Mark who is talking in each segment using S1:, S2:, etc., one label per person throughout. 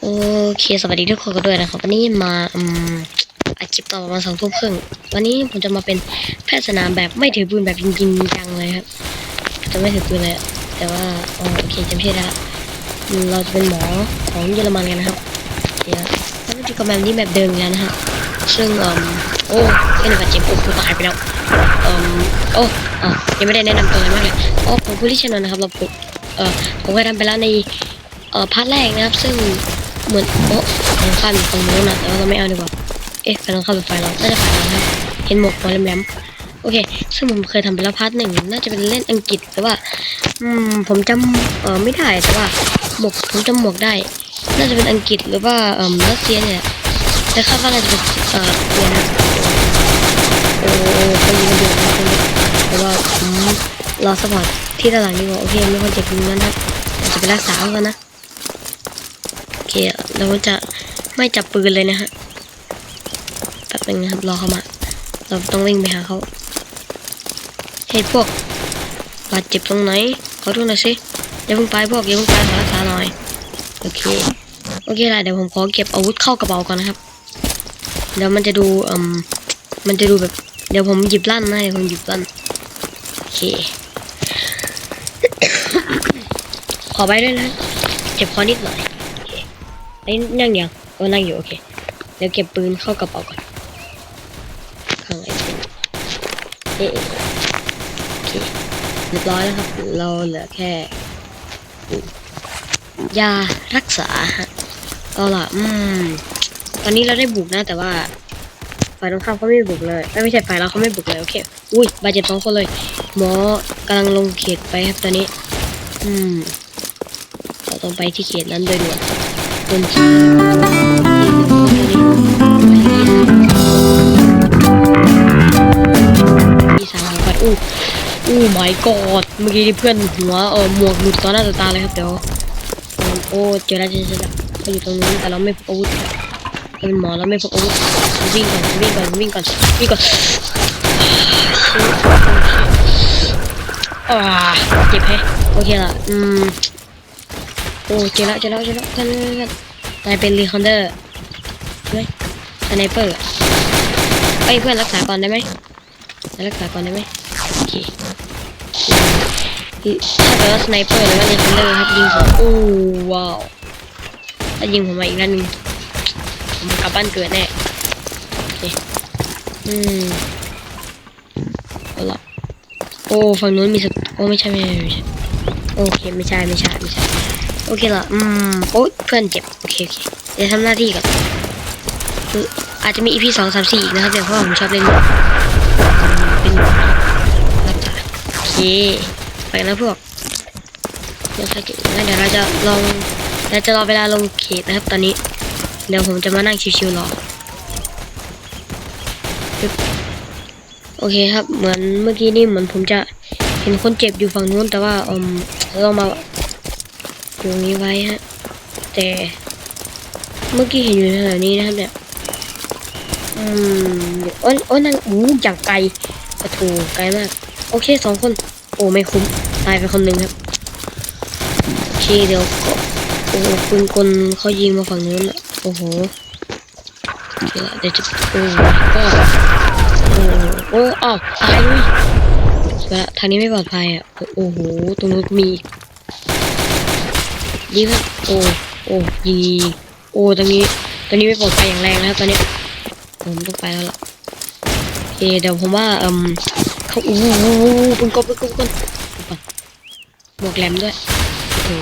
S1: โอเค สวัสดีทุกคนกันด้วยนะครับ วันนี้มาอืมอัดคลิปต่อประมาณสองทุ่มครึ่ง วันนี้ผมจะมาเป็นแพทย์สนามแบบไม่ถือปืนแบบจริงๆจังเลยครับ จะไม่ถือปืนเลย แต่ว่าโอเคจำชื่อได้ละเราจะเป็นหมอของเยอรมันกันนะครับ เดี๋ยวแล้วก็จะกับแบบนี้แบบเดิมกันนะฮะ ซึ่งอืมโอ้แค่หนึ่งบาดเจ็บโอ้กูตายไปแล้วอืมโอ้อะยังไม่ได้แนะนำตัวอะไรมากเลยอ๋อผมผู้ลิชนนนะครับ เราเออผมเคยทำไปแล้วในเอ่อพาร์ทแรกนะครับ ซึ่ง เหมือนโอ้ทางข้ามอยู่ตรงนู้นนะแต่ว่าเราไม่เอาดีกว่าเอ๊ะไฟตรงข้ามเป็นไฟเราน่าจะไฟเราครับเห็นหมวกหัวแหลมๆโอเคซึ่งผมเคยทำไปแล้วพาร์ทหนึ่งน่าจะเป็นเล่นอังกฤษแต่ว่า อืมผมจำเออไม่ได้แต่ว่าหมวกผมจำหมวกได้ น่าจะเป็นอังกฤษหรือว่าเออรัสเซียเนี่ยแต่คาดว่าน่าจะเป็นเอ่อเซียนะโอ้เขายิงกันอยู่นะครับตรงนี้แต่ว่าผมรอสปอร์ตที่ตลาดดีกว่าโอเคไมีคนเจ็บยู่นั้นนะจะไปรักษาเขากันนะ เคเราจะไม่จับปืนเลยนะฮะแป๊บนึงนะครับรอเขามา เราต้องวิ่งไปหาเขาเฮ้ยพวกบาดเจ็บตรงไหนขอโทษหน่อยสิอย่าเพิ่งไปพวกอย่าเพิ่งไปขอรักษาหน่อยโอเคโอเคละเดี๋ยวผมขอเก็บอาวุธเข้ากระเป๋าก่อนนะครับเดี๋ยวมันจะดูอืมมันจะดูแบบ เดี๋ยวผมหยิบลั่นนะเดี๋ยวผมหยิบลั่นโอเคขอไปด้วยนะเจ็บคอนิดหน่อย อ้นั่งยังโอ้นั่งอยู่โอเคเดี๋ยวเก็บปืนเข้ากระเป๋าก่อนข้างในเป็นเอ๊ะโอเคเรียบร้อยแล้วครับ เราเหลือแค่ยารักษาฮะเอาล่ะอืม ตอนนี้เราได้บุกนะ แต่ว่าฝ่ายตรงข้ามเขาไม่บุกเลยเอ้ยไม่ใช่ฝ่ายเราเขาไม่บุกเลยโอเคอุ้ยบาดเจ็บสองคนเลย หมอกำลังลงเขตไปครับตอนนี้ อืมเราต้องไปที่เขตนั้นโดยด่วน ที่สามของปัดอู้อู้ my god เมื่อกี้ที่เพื่อนหัวเออหมวกหลุดต่อหน้าต่อตาเลยครับเดี๋ยวโอ้เจอแล้วเจอแล้วเขาอยู่ตรงนู้นแต่เราไม่พกอาวุธเราเป็นหมอเราไม่พกอาวุธวิ่งก่อนวิ่งก่อนวิ่งก่อนวิ่งก่อนอ่าเจ็บแฮะโอเคละอืม โอ้เจอแล้วเจอแล้วเจอแล้วกันกันนายเป็นรีคอนเดอร์ใช่ไหมสไนเปอร์อะเอ้เพื่อนรักษาก่อนได้ไหมรักษาก่อนได้ไหมโอเคถ้าเกิดว่าสไนเปอร์หรือว่ารีคอนเดอร์ครับยิงผมโอ้ว้าวถ้ายิงผมมาอีกนัดหนึงผมกลับบ้านเกิดแน่โอเคอืมเอาละโอ้ฝั่งนู้นมีสตโอ้ไม่ใช่ไม่ใช่ไม่ใช่โอเคไม่ใช่ไม่ใช่ไม่ใช่ โอเคละอืมโอ๊ยเพื่อนเจ็บ โอเคโอเคเดี๋ยวทำหน้าที่ก่อนคืออาจจะมี EP สองสามสี่อีกนะครับเดี๋ยวเพราะว่าผมชอบเล่นเป็นรักษาโอเค ไปกันนะพวกเดี๋ยวเดี๋ยวเราจะลองเราจะรอเวลาลงเขตนะครับตอนนี้ เดี๋ยวผมจะมานั่งชิวๆรอโอเคครับ เหมือนเมื่อกี้นี่เหมือนผมจะเห็นคนเจ็บอยู่ฝั่งนู้นแต่ว่าอืมเรามา ตรงนี้ไว้ฮะ แต่เมื่อกี้เห็นอยู่แถวนี้นะครับเนี่ย อืมโอ้ยโอ้ยนั่นอู้อย่างไกลกระถูไกลมาก โอเคสองคน โอ้ไม่คุ้ม ตายไปคนหนึ่งครับ โอเคเดี๋ยวก็โอ้ปืนกลเขายิงมาฝั่งนู้นอะโอ้โหเดี๋ยวจะโอ้ก็โอ้โอ้อ้าวตายเลยแล้วทางนี้ไม่ปลอดภัยอะ โอ้โห ตรงนู้นมี ยิงครับโอ้โอ้ยิงโอ้ตรงนี้ตรงนี้ไม่ปลอดภัยอย่างแรงนะครับตอนนี้ผมต้องไปแล้วล่ะโอเคเดี๋ยวผมว่าเอ่มเขาอู้หูปืนกลปืนกลปืนกลก่อนหมวกแหลมด้วยโอ้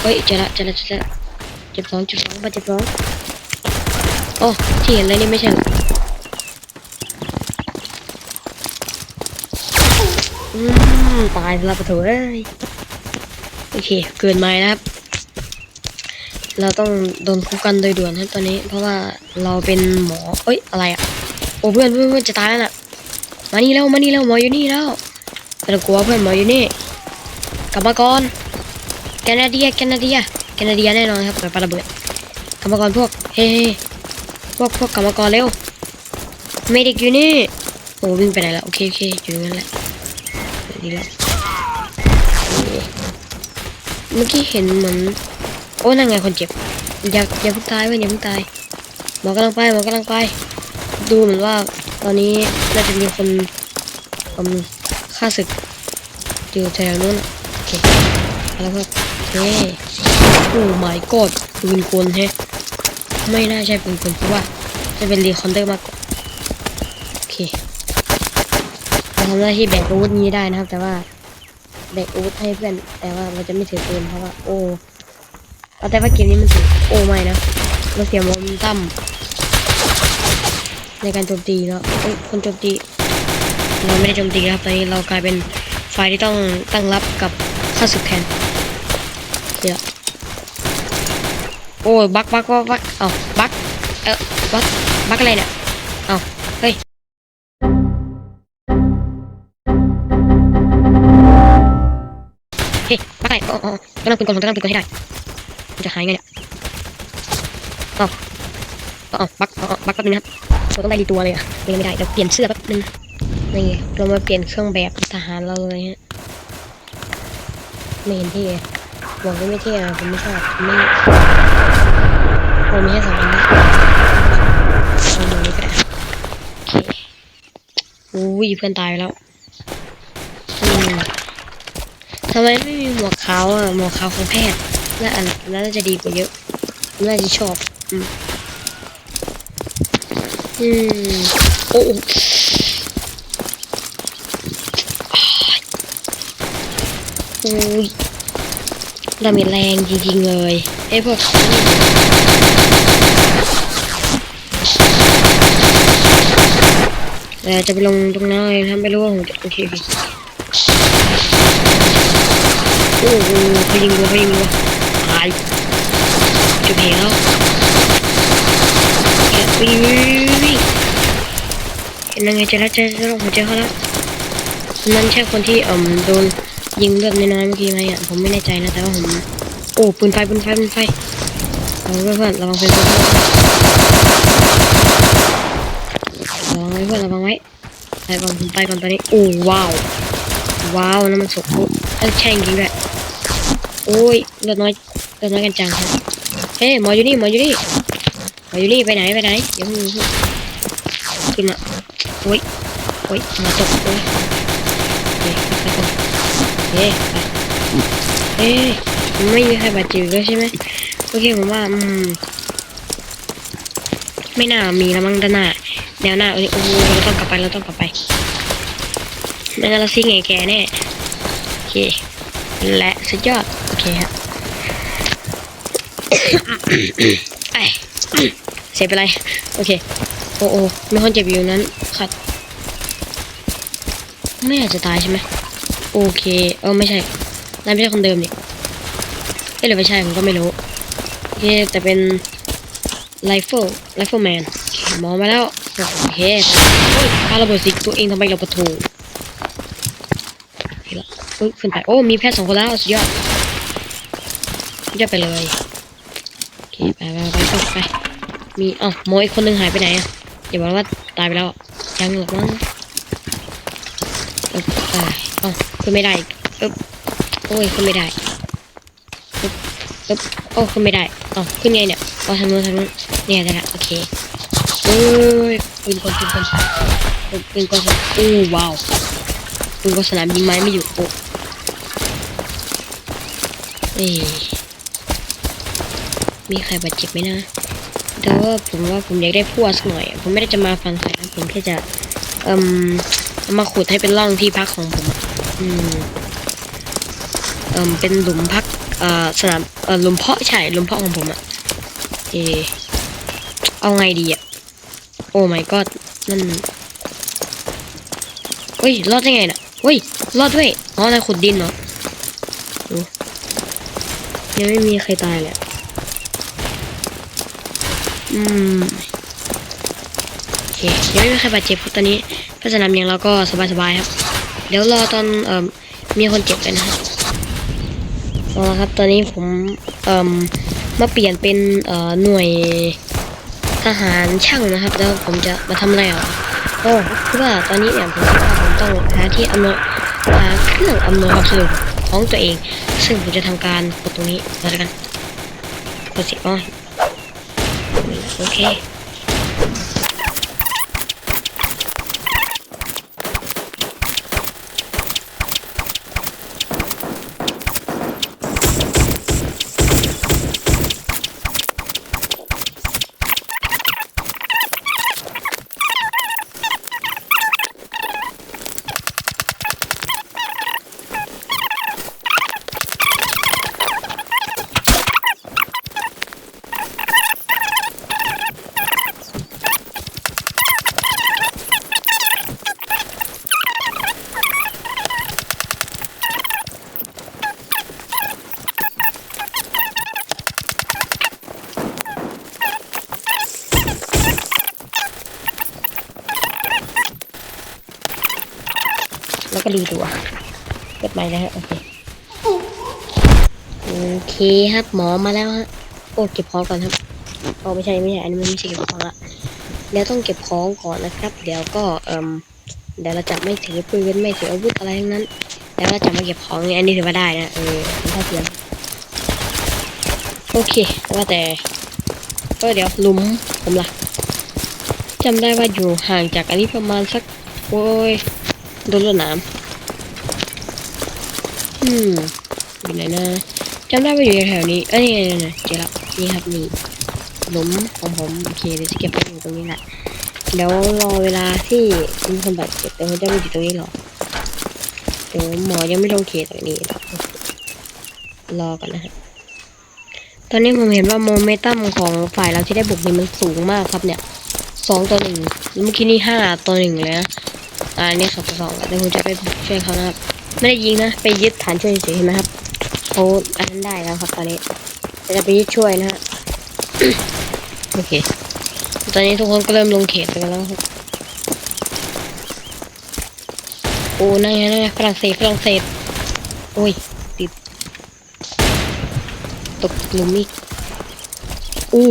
S1: เฮ้ยเจอละเจอละเจอละเจ็บสองเจ็บสองบาดเจ็บสองโอ้ที่เห็นเลยนี่ไม่ใช่เหรอตายแล้วปะเถอะเอ้ยโอเค เกินไปนะครับ เราต้องโดนคุกกันโดยด่วนครับตอนนี้ เพราะว่าเราเป็นหมอเอ้ยอะไรอะ่ะโอ้เพื่อนเพื่อนเพื่อนจะตายแล้วน่ะ มานี่แล้วมานี่แล้วหมออยู่นี่แล้วไม่กลัวเพื่อนหมออยู่นี่กลับมาก่อนแคนาเดียแคนาเดียแคนาเดียแน่นอนครับเปิดปาระเบิดกลับมาก่อนพวกเฮ้พวกพวกกลับมาก่อนเร็วไม่เด็กอยู่นี่โอ้วิ่งไปไหนแล้วโอเคโอเคอยู่งั้นแหละดีแล้วเมื่อกี้เห็นเหมือน อ้นั่นไงคนเจ็บ อย่าอย่าเพิ่งตายเว้ยอย่าเพิ่งตายหมอกำลังไปหมอกำลังไป ดูเหมือนว่าตอนนี้น่าจะมีคนอืมฆ่าศึกอยู่แถวนู้นน่ะโอเคแล้วครับโอเคโอ้ my god ปืนกลแฮะไม่น่าใช่ปืนกลเพราะว่าจะเป็นรีคอนเดอร์มากกว่าโอเคเราทำหน้าที่แบกอาวุธนี้ได้นะครับ แต่ว่าแบกอาวุธให้เพื่อนแต่ว่าเราจะไม่ถือปืนเพราะว่าโอ้ แต่ว่าเกมนี้มันถือโอ้ไม่นะเราเสียโมเมนตัมในการโจมตีแล้วเอ้ยคนโจมตีเราไม่ได้โจมตีครับตอนนี้เรากลายเป็นฝ่ายที่ต้องตั้งรับกับข้าศึกแทนเดี๋ยวโอ้ยบักบักบักบักเอาบักเออบักบักอะไรเนี่ยเอาเฮ้ยเฮ้ยบักอะไรอ๋ออ๋อกำลังปืนกลผมกำลังปืนกลให้ได้มัน จะหายไงเนี่ยเอาเอาเอบักเอาเอบักแป๊บนึงครับเราต้องได้ดีตัวเลยอะยังไม่ได้เดี๋ยวเปลี่ยนเสื้อแป๊บนึงนี่เรามาเปลี่ยนเครื่องแบบทหารเราเลยฮะไม่เห็นเท่บอกว่าไม่เท่อะผมไม่ชอบผมไม่ผมมีแค่สองอันนะเอาหนึ่งนี้ก็ได้โอเคอุ้ยเพื่อนตายไปแล้วทำไมไม่มีหมวกขาวอะหมวกขาวของแพทย์ น่าอันน่าจะดีกว่าเยอะน่าจะชอบอืมอืมโอ้อุ้ยดาเมจแรงจริงๆเลยไอ้พวกแต่จะไปลงตรงนั้นเลยทำไม่รู้ว่าผมจะโอเคโอ้โหเขายิงรัวเขายิงรัวายจุดเหวแล้วเฮ้ยวิ่งวิ่งวิ่งเห็นยังไงจะแล้วเจะแล้วผมเจอเขาแล้วนั่นใช่คนที่เอ่มโดนยิงเลือดน้อยเมื่อกี้ไหมอะผมไม่แน่ใจนะแต่ว่าผมโอ้ปืนไฟปืนไฟปืนไฟระวังเพื่อนระวังเพื่อนระวังไว้เพื่อนระวังไว้ไปก่อนผมไปก่อนตอนนี้โอ้ว้าวว้าวน้ำมันสกปรกแช่งจริงด้วยโอ้ยเลือดน้อย เลือน้อยกันจังครับเฮ้ยหมออยู่นี่หมออยู่นี่หมออยู่นี่ไปไหนไปไหนเดี๋ยวมึงขึ้นมาโอ้ยโอ้ยมอตกโอ้ยเคไปก่อนเอ๊ะไปเอ๊ะไม่มีใครบาดเจ็บเลยใช่ไหมโอเคผมว่าอืมไม่น่ามีล้วมั้งด้านหน้าแนวหน้าเอ้ยโอ้เราต้องกลับไปเราต้องกลับไปไม่งั้นเราซิงไงแกแน่โอเคและสุดยอดโอเคครับ ไอ้เสียไปไรโอเค โอ้โอ้มีคนเจ็บอยู่นั้นขัด ไม่อาจจะตายใช่ไหมโอเค เออไม่ใช่นายไม่ใช่คนเดิมนี่เอ้ยหรือไม่ใช่ผมก็ไม่รู้โอเคแต่เป็นไรเฟิลไรเฟิลแมนมองมาแล้วโอเคเฮ้ยปาระเบิดสิตัวเองทำไมเราประตูเฮ้ยละเฮ้ยขึ้นไปโอ้มีแพทย์สองคนแล้วสุดยอดสุดยอดไปเลย เคไปไปไปไปไป มีเอ้าหมออีกคนนึงหายไปไหนอะอย่าบอกว่าตายไปแล้วยังหรอกมั้งเอ้าขึ้นไม่ได้อีกเอ๊บโอ้ยขึ้นไม่ได้เอ๊บเอ๊บโอ้ขึ้นไม่ได้เอ้าขึ้นไงเนี่ยอ๋อทางนู้นทางนู้นเนี่ยได้ละโอเคเอ้ยปืนกลปืนกลปืนกลสนามโอ้ว้าวปืนกลสนามยิงไม้ไม่อยู่โอ้เอ้ย มีใครบาดเจ็บไหมนะ แต่ว่าผมว่าผมอยากได้พั่วสักหน่อย ผมไม่ได้จะมาฟันใส่นะผมแค่จะ เอ่มเอมาขุดให้เป็นร่องที่พักของผมอะอืม เอ่มเป็นหลุมพัก เอ่อ สนาม เอ่อ หลุมเพาะใช่หลุมเพาะของผมอะเออเอาไงดีอะโอ้ my god นั่นเฮ้ย รอดได้ไงน่ะเฮ้ย รอดด้วยอ๋อนายขุดดินเหรอโอ้ยังไม่มีใครตายเลย อืมโอเคยังไม่มีใครบาดเจ็บครับตอนนี้แพทย์สนามยังเราก็สบายๆครับ เดี๋ยวรอตอนเอ่อมีคนเจ็บกันนะครับเอาละครับตอนนี้ผมเอ่อมาเปลี่ยนเป็นเอ่อหน่วยทหารช่างนะครับ แล้วผมจะมาทำอะไรอะโอ้คือว่าตอนนี้เนี่ยผมว่าผมต้องหาที่อำนวยหาเครื่องอำนวยความสะดวกของตัวเอง ซึ่งผมจะทำการกดตรงนี้แล้วกันกดสิอ๋อ โอเค แล้วก็รีตัวเปิดใหม่แล้วฮะโอเคโอเคครับหมอมาแล้วฮะโอ้เก็บของก่อนครับโอ้ไม่ใช่ไม่ใช่อันนี้มันไม่ใช่เก็บของละเดี๋ยวต้องเก็บของก่อนนะครับ เดี๋ยวก็เอ่มเดี๋ยวเราจะไม่ถือปืนไม่ถืออาวุธอะไรทั้งนั้นแล้วเราจะมาเก็บของอันนี้ถือว่าได้นะเออเป็นท่าเทียมโอเคว่าแต่ก็เดี๋ยวลุมผมล่ะจำได้ว่าอยู่ห่างจากอันนี้ประมาณสักโอ้ยโดนรวดนาม อืมอยู่ไหนนะจำได้ว่าอยู่แถวๆนี้ เอ้ยนี่ๆๆเจอแล้วนี่ครับนี่หลุมของผมโอเคเดี๋ยวจะเก็บไว้อยู่ตรงนี้แหละเดี๋ยวรอเวลาที่มีคนบาดเจ็บแต่ผมจะไม่อยู่ตรงนี้หรอกเดี๋ยวหมอยังไม่ลงเขตตรงนี้รอกันนะฮะตอนนี้ผมเห็นว่าโมเมนตัมของฝ่ายเราที่ได้บุกนี่มันสูงมากครับเนี่ยสองต่อหนึ่งเมื่อกี้นี่ห้าต่อหนึ่งเลยนะอ่านี่สองต่อสองแต่ผมจะไปบุกช่วยเขานะครับ ไม่ได้ยิงนะ ไปยึดฐานช่วยเฉยๆเห็นไหมครับเขาอันนั้นได้แล้วครับตอนนี้จะไปยึดช่วยนะฮะโอเค ตอนนี้ทุกคนก็เริ่มลงเขตกันแล้วครับโอ้นั่นไงนั่นไงฝรั่งเศสฝรั่งเศสโอ้ยติดตกหลุมอีกอู้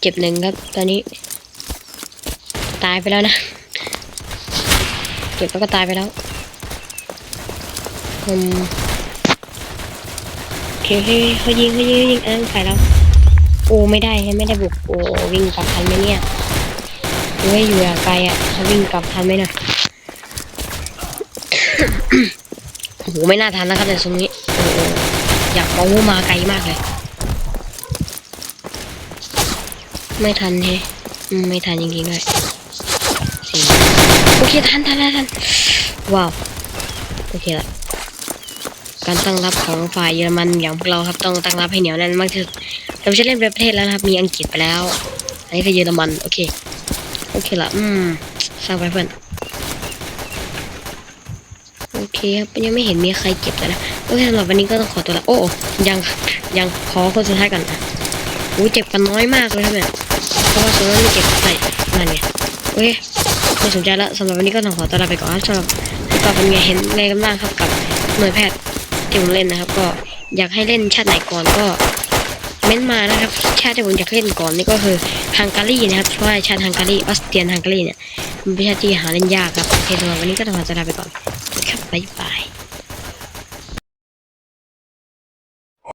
S1: เจ็บหนึ่งครับ ตอนนี้ ตายไปแล้วนะ เจ็บแล้วก็ตายไปแล้ว อืมโอเคโอเคเขายิงเขายิงเขายิงอันนั้นใส่แล้วโอ้ไม่ได้ไม่ได้บุกโอ้วิ่งกลับทันไหมเนี่ยหรือว่าอยู่อย่างไกลอะเขาวิ่งกลับทันไหมนะโอ้โหไม่น่าทันนะครับแต่ตรงนี้โอ้โหอยากมองว่ามาไกลมากเลย ไม่ทันเฮอืมไม่ทันจริงๆด้วยโอเคทันทันทันทันว้าว โอเคละ การตั้งรับของฝ่ายเยอรมันอย่างพวกเราครับต้องตั้งรับให้เหนียวแน่นมากที่สุดเราไม่ใช่เล่นประเทศแล้วนะครับมีอังกฤษไปแล้วอันนี้คือเยอรมันโอเคโอเคละอืมสร้างไปเพื่อนโอเคครับยังไม่เห็นมีใครเก็บเลยนะโอเคสำหรับวันนี้ก็ต้องขอตัวละโอ้ยังยังขอคนสุดท้ายก่อนนะโอ้เจ็บกันน้อยมากเลยครับเนี่ยเพราะว่าส่วนนั้นไม่เก็บใส่นั่นไงโอเคไม่สนใจแล้วสำหรับวันนี้ก็ต้องขอตัวลาไปก่อนครับสำหรับที่ก็เป็นไงเห็นไงกันบ้างครับกับหน่วยแพทย์ ที่ผมเล่นนะครับ ก็อยากให้เล่นชาติไหนก่อนก็เม้นมานะครับ ชาติที่ผมอยากเล่นก่อนนี่ก็คือฮังการีนะครับเพราะว่าชาติฮังการีออสเตรียนฮังการีเนี่ยมันเป็นชาติที่หาเล่นยากครับโอเคสำหรับวันนี้ก็ต้องขอตัวลาไปก่อนครับบ๊ายบาย